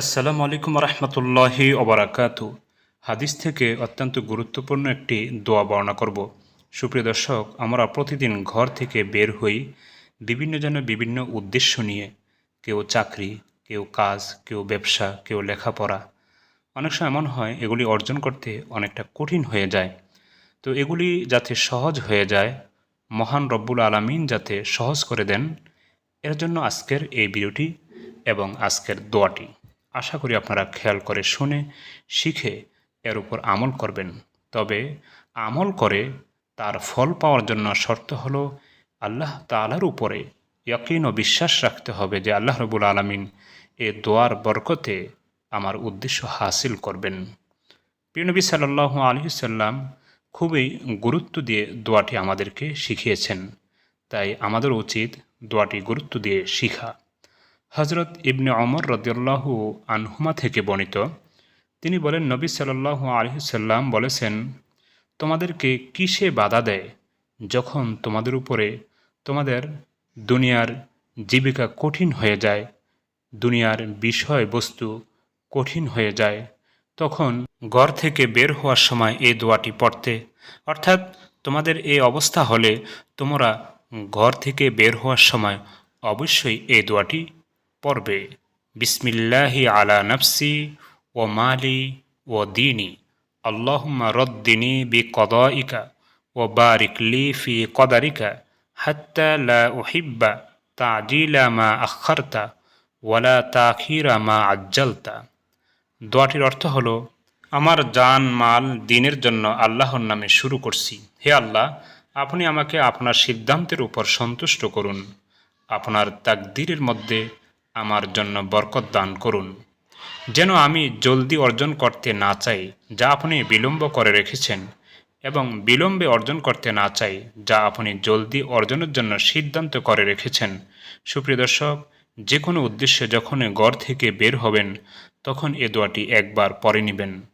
আসসালামু আলাইকুম রহমতুল্লাহি ওবরাকাত। হাদিস থেকে অত্যন্ত গুরুত্বপূর্ণ একটি দোয়া বর্ণনা করব। সুপ্রিয় দর্শক, আমরা প্রতিদিন ঘর থেকে বের হই বিভিন্ন জন বিভিন্ন উদ্দেশ্য নিয়ে। কেউ চাকরি, কেউ কাজ, কেউ ব্যবসা, কেউ লেখাপড়া। অনেক সময় এমন হয়, এগুলি অর্জন করতে অনেকটা কঠিন হয়ে যায়। তো এগুলি যাতে সহজ হয়ে যায়, মহান রব্বুল আলামিন যাতে সহজ করে দেন, এর জন্য আজকের এই ভিডিওটি এবং আজকের দোয়াটি। আশা করি আপনারা খেয়াল করে শুনে, শিখে এর উপর আমল করবেন। তবে আমল করে তার ফল পাওয়ার জন্য শর্ত হলো আল্লাহ তালার উপরে ইয়কিন ও বিশ্বাস রাখতে হবে যে আল্লাহ রবুল আলমিন এ দোয়ার বরকতে আমার উদ্দেশ্য হাসিল করবেন। প্রিয়নবী সাল্লাহ আলী সাল্লাম খুবই গুরুত্ব দিয়ে দোয়াটি আমাদেরকে শিখিয়েছেন। তাই আমাদের উচিত দোয়াটি গুরুত্ব দিয়ে শিখা। হজরত ইবনে অমর রদিয়াল্লাহু আনহুমা থেকে বর্ণিত, তিনি বলেন, নবী সাল্লাহ আলহিসাল্লাম বলেছেন, তোমাদেরকে কিসে বাধা দেয় যখন তোমাদের উপরে তোমাদের দুনিয়ার জীবিকা কঠিন হয়ে যায়, দুনিয়ার বিষয় বস্তু কঠিন হয়ে যায়? তখন ঘর থেকে বের হওয়ার সময় এই দোয়াটি পড়তে। অর্থাৎ তোমাদের এই অবস্থা হলে তোমরা ঘর থেকে বের হওয়ার সময় অবশ্যই এই দোয়াটি পড়বে। বিসমিল্লাহি আলা নফসি ও মালি ও দিনী। আল্লাহুম্মা রদ্দিনী বি কদাইকা ও বারিক লি ফি কদারিকা হাত্তা লা উহিব্বা তাজিলা মা আখারতা ওয়ালা তাখিরা মা আজ্জালতা। দোয়াটির অর্থ হলো, আমার জান মাল দিনের জন্য আল্লাহর নামে শুরু করছি। হে আল্লাহ, আপনি আমাকে আপনার সিদ্ধান্তের উপর সন্তুষ্ট করুন। আপনার তাকদিরের মধ্যে আমার জন্য বরকত দান করুন। যেন আমি জলদি অর্জন করতে না চাই, যা আপনি বিলম্ব করে রেখেছেন, এবং বিলম্বে অর্জন করতে না চাই, যা আপনি জলদি অর্জনের জন্য সিদ্ধান্ত করে রেখেছেন। সুপ্রিয় দর্শক, যে কোনো উদ্দেশ্যে যখন গড় থেকে বের হবেন, তখন এ দোয়াটি একবার পরে নেবেন।